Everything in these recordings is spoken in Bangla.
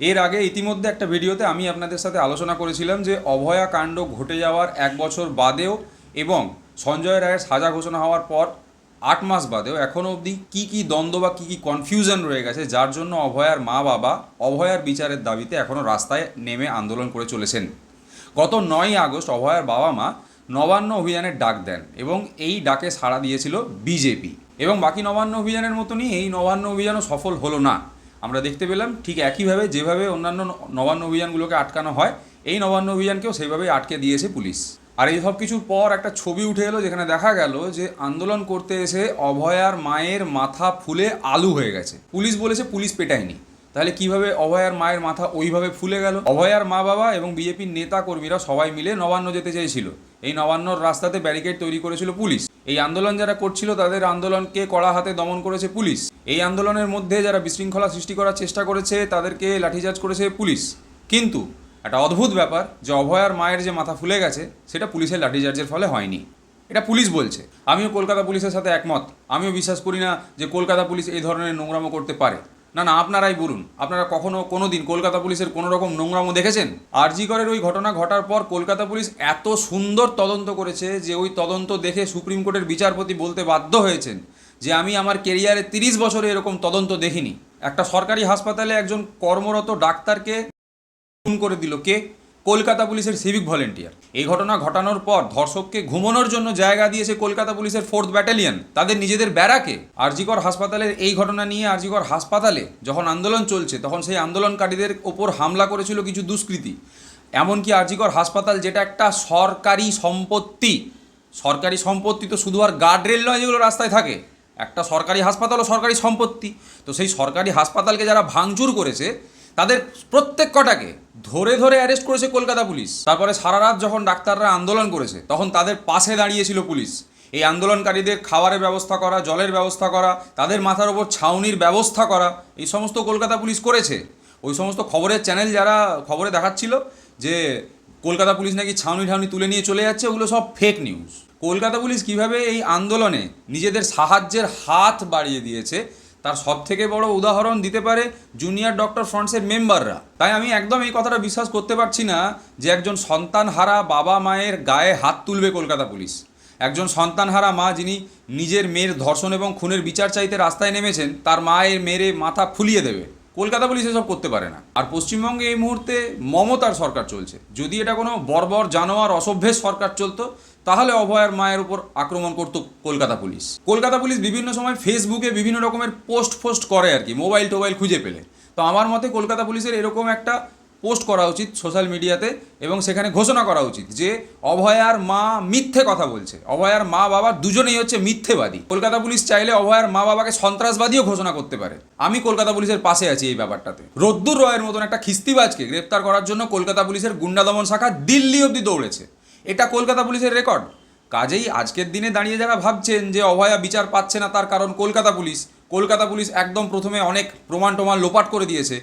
এর আগে ইতিমধ্যে একটা ভিডিওতে আমি আপনাদের সাথে আলোচনা করেছিলাম যে অভয়া কাণ্ড ঘটে যাওয়ার এক বছর বাদেও এবং সঞ্জয় রায়ের সাজা ঘোষণা হওয়ার পর আট মাস বাদেও এখনও অবধি কী কী দ্বন্দ্ব বা কী কী কনফিউশন রয়ে গেছে, যার জন্য অভয়ার মা বাবা অভয়ার বিচারের দাবিতে এখনও রাস্তায় নেমে আন্দোলন করে চলেছেন। গত নয় আগস্ট অভয়ার বাবা মা নবান্ন অভিযানের ডাক দেন এবং এই ডাকে সাড়া দিয়েছিল বিজেপি। এবং বাকি নবান্ন অভিযানের মতনই এই নবান্ন অভিযানও সফল হলো না। আমরা দেখতে পেলাম ঠিক একইভাবে যেভাবে অন্যান্য নবান্ন অভিযানগুলোকে আটকানো হয়, এই নবান্ন অভিযানকেও সেইভাবেই আটকে দিয়েছে পুলিশ। আর এই সব কিছুর পর একটা ছবি উঠে এলো যেখানে দেখা গেল যে আন্দোলন করতে এসে অভয়ার মায়ের মাথা ফুলে আলু হয়ে গেছে। পুলিশ বলেছে পুলিশ পেটায়নি। তাহলে কীভাবে অভয়ার মায়ের মাথা ওইভাবে ফুলে গেল? অভয়ার মা বাবা এবং বিজেপির নেতা কর্মীরা সবাই মিলে নবান্ন যেতে চেয়েছিল। এই নবান্নর রাস্তাতে ব্যারিকেড তৈরি করেছিল পুলিশ। এই আন্দোলন যারা করছিল তাদের আন্দোলনকে কড়া হাতে দমন করেছে পুলিশ। এই আন্দোলনের মধ্যে যারা বিশৃঙ্খলা সৃষ্টি করার চেষ্টা করেছে, তাদেরকে লাঠিচার্জ করেছে পুলিশ। কিন্তু একটা অদ্ভুত ব্যাপার, যে অভয়ার মায়ের যে মাথা ফুলে গেছে, সেটা পুলিশের লাঠিচার্জের ফলে হয়নি। এটা পুলিশ বলছে। আমিও কলকাতা পুলিশের সাথে একমত। আমিও বিশ্বাস করি না যে কলকাতা পুলিশ এই ধরনের নোংরামো করতে পারে। না না, আপনারাই বলুন, আপনারা কখনো কোনো দিন কলকাতা পুলিশের কোনো রকম নোংরামো দেখেছেন? আরজিকরের ওই ঘটনা ঘটার পর কলকাতা পুলিশ এত সুন্দর তদন্ত করেছে যে ওই তদন্ত দেখে সুপ্রিম কোর্টের বিচারপতি বলতে বাধ্য হয়েছেন যে আমি আমার কেরিয়ারে তিরিশ বছরে এরকম তদন্ত দেখিনি। একটা সরকারি হাসপাতালে একজন কর্মরত ডাক্তারকে খুন করে দিল কে? কলকাতা পুলিশের সিভিক ভলেন্টিয়ার এই ঘটনা ঘটানোর পর ধর্ষককে ঘুমানোর জন্য জায়গা দিয়েছে কলকাতা পুলিশের ফোর্থ ব্যাটালিয়ন তাদের নিজেদের ব্যারাকে। আরজিকর হাসপাতালের এই ঘটনা নিয়ে আরজিকর হাসপাতালে যখন আন্দোলন চলছে, তখন সেই আন্দোলনকারীদের ওপর হামলা করেছিল কিছু দুষ্কৃতী। এমনকি আরজিকর হাসপাতাল যেটা একটা সরকারি সম্পত্তি। সরকারি সম্পত্তি তো শুধু আর গার্ডরেল নয়, যেগুলো রাস্তায় থাকে। একটা সরকারি হাসপাতালও সরকারি সম্পত্তি। তো সেই সরকারি হাসপাতালকে যারা ভাঙচুর করেছে, তাদের প্রত্যেক কটাকে ধরে ধরে অ্যারেস্ট করেছে কলকাতা পুলিশ। তারপরে সারা রাত যখন ডাক্তাররা আন্দোলন করেছে, তখন তাদের পাশে দাঁড়িয়েছিল পুলিশ। এই আন্দোলনকারীদের খাবারের ব্যবস্থা করা, জলের ব্যবস্থা করা, তাদের মাথার ওপর ছাউনির ব্যবস্থা করা, এই সমস্ত কলকাতা পুলিশ করেছে। ওই সমস্ত খবরের চ্যানেল যারা খবরে দেখাচ্ছিল যে কলকাতা পুলিশ নাকি ছাউনি ঠাউনি তুলে নিয়ে চলে যাচ্ছে, ওগুলো সব ফেক নিউজ কলকাতা পুলিশ কীভাবে এই আন্দোলনে নিজেদের সাহায্যের হাত বাড়িয়ে দিয়েছে, তার সব থেকে বড় উদাহরণ দিতে পারে জুনিয়র ডক্টর ফ্রন্টসের মেম্বাররা তাই আমি একদম এই কথাটা বিশ্বাস করতে পারছি না যে একজন সন্তানহারা বাবা মায়ের গায়ে হাত তুলবে কলকাতা পুলিশ। একজন সন্তানহারা মা যিনি নিজের মেয়ের ধর্ষণ এবং খুনের বিচার চাইতে রাস্তায় নেমেছেন, তার মায়ের মেরে মাথা ফুলিয়ে দেবে। কলকাতা পুলিশ এসব করতে পারে না। আর পশ্চিমবঙ্গে এই মুহূর্তে মমতার সরকার চলছে। যদি এটা কোনো বর্বর জানোয়ার অসভ্যের সরকার চলতো, তাহলে অভয়ার মায়ের উপর আক্রমণ করতো কলকাতা পুলিশ। কলকাতা পুলিশ বিভিন্ন সময় ফেসবুকে বিভিন্ন রকমের পোস্ট ফোস্ট করে আর কি, মোবাইল টোবাইল খুঁজে পেলে। তো আমার মতে কলকাতা পুলিশের এরকম একটা পোস্ট করা উচিত সোশ্যাল মিডিয়াতে এবং সেখানে ঘোষণা করা উচিত যে অভয়ার মা মিথ্যে কথা বলছে। অভয়ার মা বাবা দুজনেই হচ্ছে মিথ্যেবাদী। কলকাতা পুলিশ চাইলে অভয়ার মা বাবাকে সন্ত্রাসবাদীও ঘোষণা করতে পারে। আমি কলকাতা পুলিশের পাশে আছি এই ব্যাপারটাতে। রোদ্দুর রয়ের মতন একটা খিস্তিবাজকে গ্রেপ্তার করার জন্য কলকাতা পুলিশের গুন্ডা দমন শাখা দিল্লি অবধি দৌড়েছে। এটা কলকাতা পুলিশের রেকর্ড। কাজেই আজকের দিনে দাঁড়িয়ে যারা ভাবছেন যে অভয়া বিচার পাচ্ছে না তার কারণ কলকাতা পুলিশ কলকাতা পুলিশ একদম প্রথমে অনেক প্রমাণ টমাণ লোপাট করে দিয়েছে।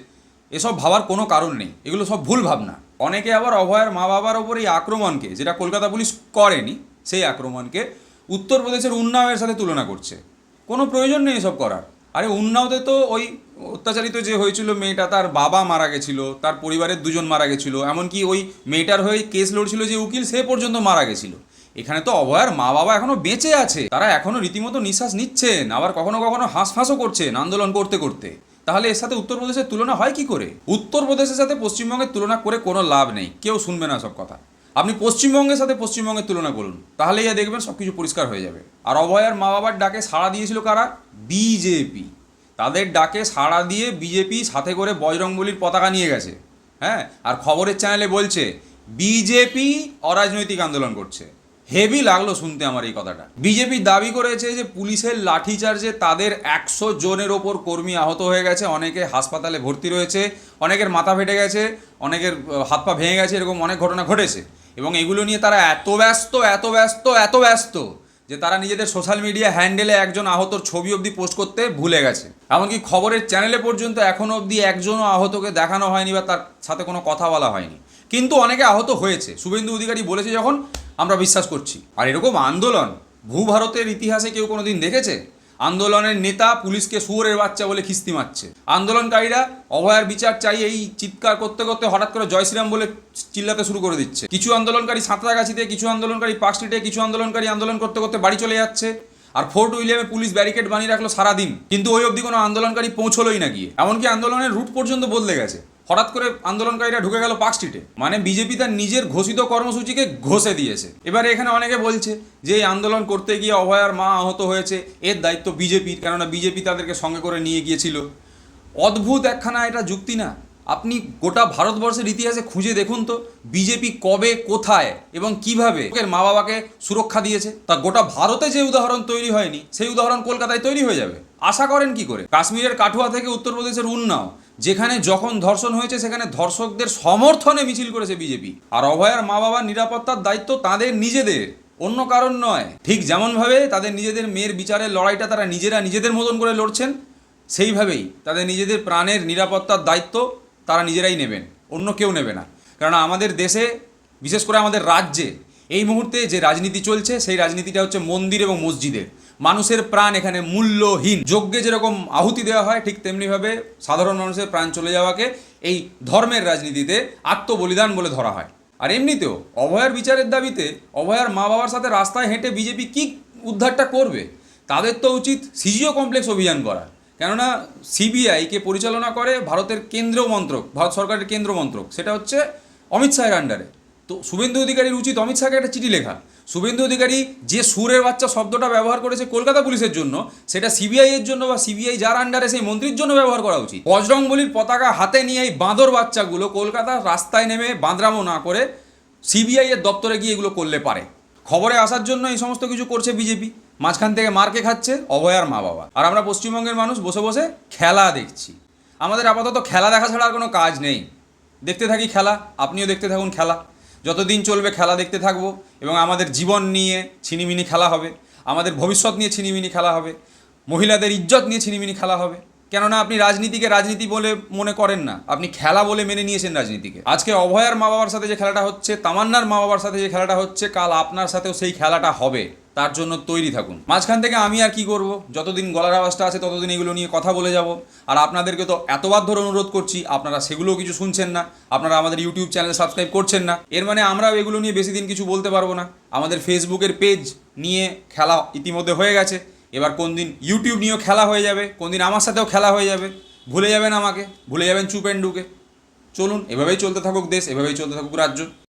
এসব ভাবার কোনো কারণ নেই। এগুলো সব ভুল ভাবনা। অনেকে আবার অভয়ার মা বাবার ওপর এই আক্রমণকে, যেটা কলকাতা পুলিশ করেনি, সেই আক্রমণকে উত্তরপ্রদেশের উন্নাওয়ের সাথে তুলনা করছে। কোনো প্রয়োজন নেই এসব করার। আরে উন্নাওতে তো ওই অত্যাচারিত যে হয়েছিল মেয়েটা, তার বাবা মারা গেছিল, তার পরিবারের দুজন মারা গেছিল, এমনকি ওই মেয়েটার হয়ে কেস লড়ছিল যে উকিল, সে পর্যন্ত মারা গেছিল। এখানে তো অভয়ার মা বাবা এখনও বেঁচে আছে। তারা এখনও রীতিমতো নিঃশ্বাস নিচ্ছেন, আবার কখনো কখনো হাঁসফাঁসও করছেন আন্দোলন করতে করতে। তাহলে এর সাথে উত্তরপ্রদেশের তুলনা হয় কি করে? উত্তরপ্রদেশের সাথে পশ্চিমবঙ্গের তুলনা করে কোনো লাভ নেই। কেউ শুনবে না সব কথা। আপনি পশ্চিমবঙ্গের সাথে পশ্চিমবঙ্গের তুলনা করুন। তাহলেই যা দেখবেন সব কিছু পরিষ্কার হয়ে যাবে। আর অভয়ার মা বাবার ডাকে সাড়া দিয়েছিল কারা? বিজেপি তাদের ডাকে সাড়া দিয়ে বিজেপি সাথে করে বজরংবলির পতাকা নিয়ে গেছে। হ্যাঁ? আর খবরের চ্যানেলে বলছে বিজেপি অরাজনৈতিক আন্দোলন করছে। হেভি লাগল শুনতে আমার এই কথাটা। বিজেপি দাবি করেছে যে পুলিশের লাঠিচার্জে তাদের একশো জনের ওপর কর্মী আহত হয়ে গেছে, অনেকে হাসপাতালে ভর্তি রয়েছে, অনেকের মাথা ফেটে গেছে, অনেকের হাত পা ভেঙে গেছে, এরকম অনেক ঘটনা ঘটেছে। এবং এগুলো নিয়ে তারা এত ব্যস্ত এত ব্যস্ত এত ব্যস্ত যে তারা নিজেদের সোশ্যাল মিডিয়া হ্যান্ডেলে একজন আহতর ছবি অবধি পোস্ট করতে ভুলে গেছে। এমনকি খবরের চ্যানেলে পর্যন্ত এখনও অবধি একজনও আহতকে দেখানো হয়নি বা তার সাথে কোনো কথা বলা হয়নি। কিন্তু অনেকে আহত হয়েছে। শুভেন্দু অধিকারী বলেছে যখন আমরা বিশ্বাস করছি। আর এরকম আন্দোলন, ভূভারতের ইতিহাসে কেউ কোনোদিন দেখেছে? আন্দোলনের নেতা পুলিশকে শুয়োরের বাচ্চা বলে খিস্তি মারছে। আন্দোলনকারীরা অভয়ার বিচার চাই এই চিৎকার করতে করতে হঠাৎ করে জয় শ্রীরাম বলে চিল্লাতে শুরু করে দিচ্ছে। কিছু আন্দোলনকারী সাঁতরাগাছিতে, কিছু আন্দোলনকারী পার্ক স্ট্রিটে, কিছু আন্দোলনকারী আন্দোলন করতে করতে বাড়ি চলে যাচ্ছে। আর ফোর্ট উইলিয়ামে পুলিশ ব্যারিকেড বানিয়ে রাখল সারাদিন। কিন্তু ওই অবধি কোনো আন্দোলনকারী পৌঁছলোই না গিয়ে। এমনকি আন্দোলনের রুট পর্যন্ত বদলে গেছে। হঠাৎ করে আন্দোলনকারীরা ঢুকে গেল পার্ক স্ট্রিটে। মানে বিজেপি তার নিজের ঘোষিত কর্মসূচিকে ঘষে দিয়েছে। এবারে এখানে অনেকে বলছে যে এই আন্দোলন করতে গিয়ে অভয়ার মা আহত হয়েছে, এর দায়িত্ব বিজেপির, কেননা বিজেপি তাদেরকে সঙ্গে করে নিয়ে গিয়েছিল। অদ্ভুত একখানা এটা যুক্তি না। আপনি গোটা ভারতবর্ষের ইতিহাসে খুঁজে দেখুন তো, বিজেপি কবে, কোথায় এবং কীভাবে মা বাবাকে সুরক্ষা দিয়েছে। তা গোটা ভারতে যে উদাহরণ তৈরি হয়নি, সেই উদাহরণ কলকাতায় তৈরি হয়ে যাবে। আশা করেন কি করে? কাশ্মীরের কাঠুয়া থেকে উত্তরপ্রদেশের উন্নাও। যেখানে যখন ধর্ষণ হয়েছে, সেখানে ধর্ষকদের সমর্থনে মিছিল করেছে বিজেপি। আর অভয়ার মা বাবার নিরাপত্তার দায়িত্ব তাদের নিজেদের, অন্য কারণ নয়। ঠিক যেমনভাবে তাদের নিজেদের মেয়ের বিচারের লড়াইটা তারা নিজেরা নিজেদের মতন করে লড়ছেন, সেইভাবেই তাদের নিজেদের প্রাণের নিরাপত্তার দায়িত্ব তারা নিজেরাই নেবেন, অন্য কেউ নেবে না। কারণ আমাদের দেশে, বিশেষ করে আমাদের রাজ্যে, এই মুহূর্তে যে রাজনীতি চলছে, সেই রাজনীতিটা হচ্ছে মন্দির এবং মসজিদের। মানুষের প্রাণ এখানে মূল্যহীন। যজ্ঞে যেরকম আহুতি দেওয়া হয়, ঠিক তেমনিভাবে সাধারণ মানুষের প্রাণ চলে যাওয়াকে এই ধর্মের রাজনীতিতে আত্মবলিদান বলে ধরা হয়। আর এমনিতেও অভয়ার বিচারের দাবিতে অভয়ার মা বাবার সাথে রাস্তায় হেঁটে বিজেপি কি উদ্ধারটা করবে? তাদের তো উচিত সিজিও কমপ্লেক্স অভিযান করা। কেননা সিবিআইকে পরিচালনা করে ভারতের কেন্দ্রীয় মন্ত্রক, ভারত সরকারের কেন্দ্র মন্ত্রক, সেটা হচ্ছে অমিত শাহের আন্ডারে তো শুভেন্দু অধিকারীর উচিত অমিত শাহকে একটা চিঠি লেখা। শুভেন্দু অধিকারী যে সুরের বাচ্চা শব্দটা ব্যবহার করেছে কলকাতা পুলিশের জন্য, সেটা সিবিআই এর জন্য বা সিবিআই যার আন্ডারে সেই মন্ত্রীর জন্য ব্যবহার করা উচিত। বজরংবলির পতাকা হাতে নিয়ে এই বাঁদর বাচ্চাগুলো কলকাতার রাস্তায় নেমে বাঁদরামো না করে সিবিআই এর দপ্তরে গিয়ে এগুলো করলে পারে। খবরে আসার জন্য এই সমস্ত কিছু করছে বিজেপি। মাঝখান থেকে মার্কে খাচ্ছে? অভয়ার মা বাবা। আর আমরা পশ্চিমবঙ্গের মানুষ বসে বসে খেলা দেখছি। আমাদের আপাতত খেলা দেখা ছাড়া আর কোনো কাজ নেই। দেখতে থাকি খেলা, আপনিও দেখতে থাকুন খেলা। যতদিন চলবে খেলা দেখতে থাকব এবং আমাদের জীবন নিয়ে ছিনিমিনি খেলা হবে, আমাদের ভবিষ্যৎ নিয়ে ছিনিমিনি খেলা হবে, মহিলাদের ইজ্জত নিয়ে ছিনিমিনি খেলা হবে। কেননা আপনি রাজনীতিকে রাজনীতি বলে মনে করেন না, আপনি খেলা বলে মেনে নিয়েছেন রাজনীতিকে। আজকে অভয়ার মা বাবার সাথে যে খেলাটা হচ্ছে, তামান্নার মা বাবার সাথে যে খেলাটা হচ্ছে, কাল আপনার সাথেও সেই খেলাটা হবে। তার জন্য তৈরি থাকুন। মাঝখান থেকে আমি আর কি করব? যতদিন গলার আওয়াজটা আছে, ততদিন এগুলো নিয়ে কথা বলে যাব। আর আপনাদেরকে তো এতবার ধরে অনুরোধ করছি, আপনারা সেগুলোও কিছু শুনছেন না। আপনারা আমাদের ইউটিউব চ্যানেল সাবস্ক্রাইব করছেন না। এর মানে আমরাও এগুলো নিয়ে বেশি দিন কিছু বলতে পারব না। আমাদের ফেসবুকের পেজ নিয়ে খেলা ইতিমধ্যে হয়ে গেছে। এবার কোন দিন ইউটিউব নিয়েও খেলা হয়ে যাবে, কোন দিন আমার সাথেও খেলা হয়ে যাবে। ভুলে যাবেন আমাকে, ভুলে যাবেন চুপ অ্যান্ড ডুকে চলুন, এভাবেই চলতে থাকুক দেশ, এভাবেই চলতে থাকুক রাজ্য।